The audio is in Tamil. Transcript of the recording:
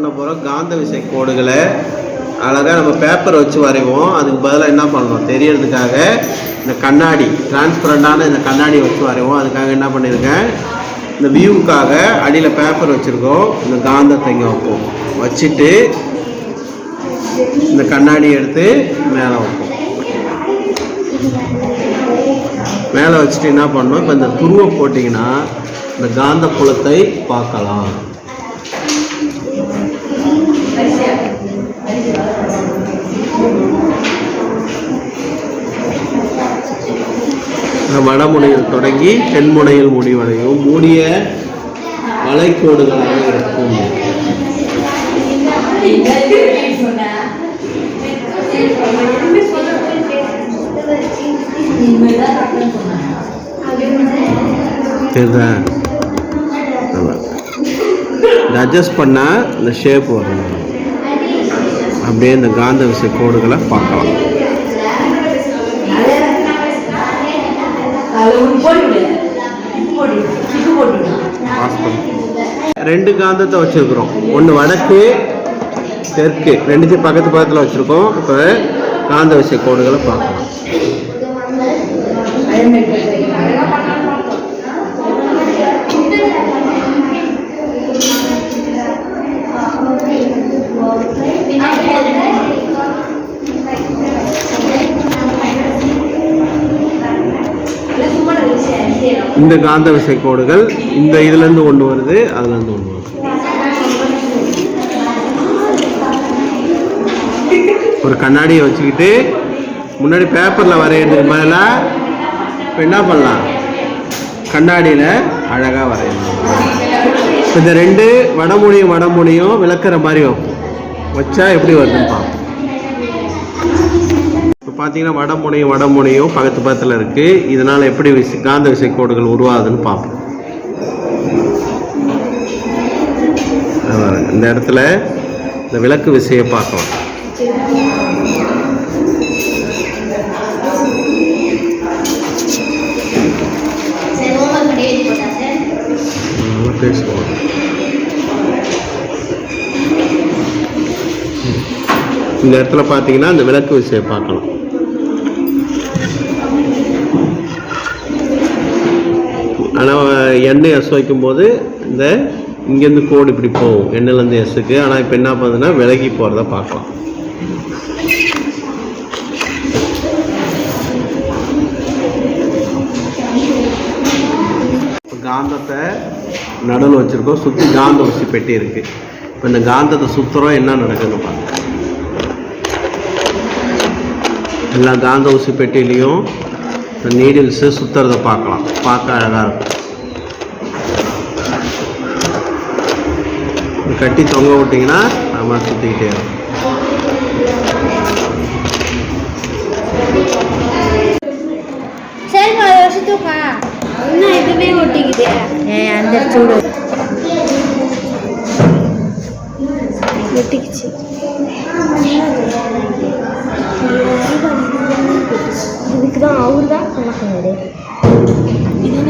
பண்ண போகிறோம் காந்த விசை கோடுகளை அழகாக நம்ம பேப்பர் வச்சு வரைவோம். அதுக்கு பதிலாக என்ன பண்ணணும்? தெரியறதுக்காக இந்த கண்ணாடி டிரான்ஸ்பரண்டான இந்த கண்ணாடி வச்சு வரைவோம். அதுக்காக என்ன பண்ணியிருக்கேன்? இந்த வியூவுக்காக அடியில் பேப்பர் வச்சுருக்கோம். இந்த காந்தத்தை இங்கே வைப்போம் வச்சுட்டு இந்த கண்ணாடி எடுத்து மேலே வைப்போம். மேலே வச்சுட்டு என்ன பண்ணணும்? இப்போ இந்த துருவை போட்டிங்கன்னா இந்த காந்த புலத்தை பார்க்கலாம். வடமுனையில் தொடங்கி தென்முனையில் முடிவடையும் மூடிய வளைக்கோடுகளாக இருக்கும். தெரியுதா அட்ஜஸ்ட் பண்ணால் இந்த ஷேப் வரும். அப்படியே இந்த காந்த விசை கோடுகளை பார்க்கலாம். ரெண்டு காந்தத்தை வச்சுருக்குறோம். ஒன்று வடக்கு தெற்கு. ரெண்டுத்தையும் பக்கத்து பக்கத்தில் வச்சுருக்கோம். இப்போ காந்த விசை கோடுகளை பார்க்கலாம். இந்த காந்த விசை கோடுகள் இந்த இதுலேருந்து ஒன்று வருது அதுலேருந்து ஒன்று வருது. ஒரு கண்ணாடியை வச்சுக்கிட்டு முன்னாடி பேப்பரில் வரைகிறதுக்கு பதிலாக இப்போ என்ன பண்ணலாம்? கண்ணாடியில் அழகாக வரையணும் இந்த ரெண்டு வடமொழியும் வடமொழியும் விளக்குற மாதிரி வைப்போம் வச்சா எப்படி வருதுன்னு பார்ப்போம். பார்த்தீங்கன்னா வடமுனையும் வடமுனையும் பக்கத்து பக்கத்தில் இருக்குது இதனால் எப்படி விசை காந்த விசை கோடுகள் உருவாகுதுன்னு பார்ப்போம் இந்த இடத்துல இந்த விளக்கு விசையை பார்க்கலாம். பேசுவோம் இந்த இடத்துல பார்த்தீங்கன்னா அந்த விளக்கு விசையை பார்க்கலாம். எண்ணெய் எஸ் வைக்கும்போது இந்த இங்கேருந்து கோடு இப்படி போகும். எண்ணெயிலேருந்து எஸ்ஸுக்கு ஆனால் இப்போ என்ன பண்ணுதுன்னா விலகி போகிறத பார்க்கலாம். காந்தத்தை நடுவில் வச்சுருக்கோம். சுற்றி காந்த ஊசி பெட்டி இருக்குது இப்போ இந்த காந்தத்தை சுற்றுறோம் என்ன நடக்குதுன்னு பார்க்க எல்லா காந்த ஊசி பெட்டிலையும் இந்த நீடில்ஸு சுற்றுறதை பார்க்கலாம். பார்க்க அழகாக இருக்கும். கட்டி தொங்க விட்டிங்கன்னா நம்ம சுற்றிக்கிட்டே இருக்கும். அந்த சூடு. ஒட்டிக்குச்சு. இதுக்கு தான் அவர் தான் சொன்னாங்க. இது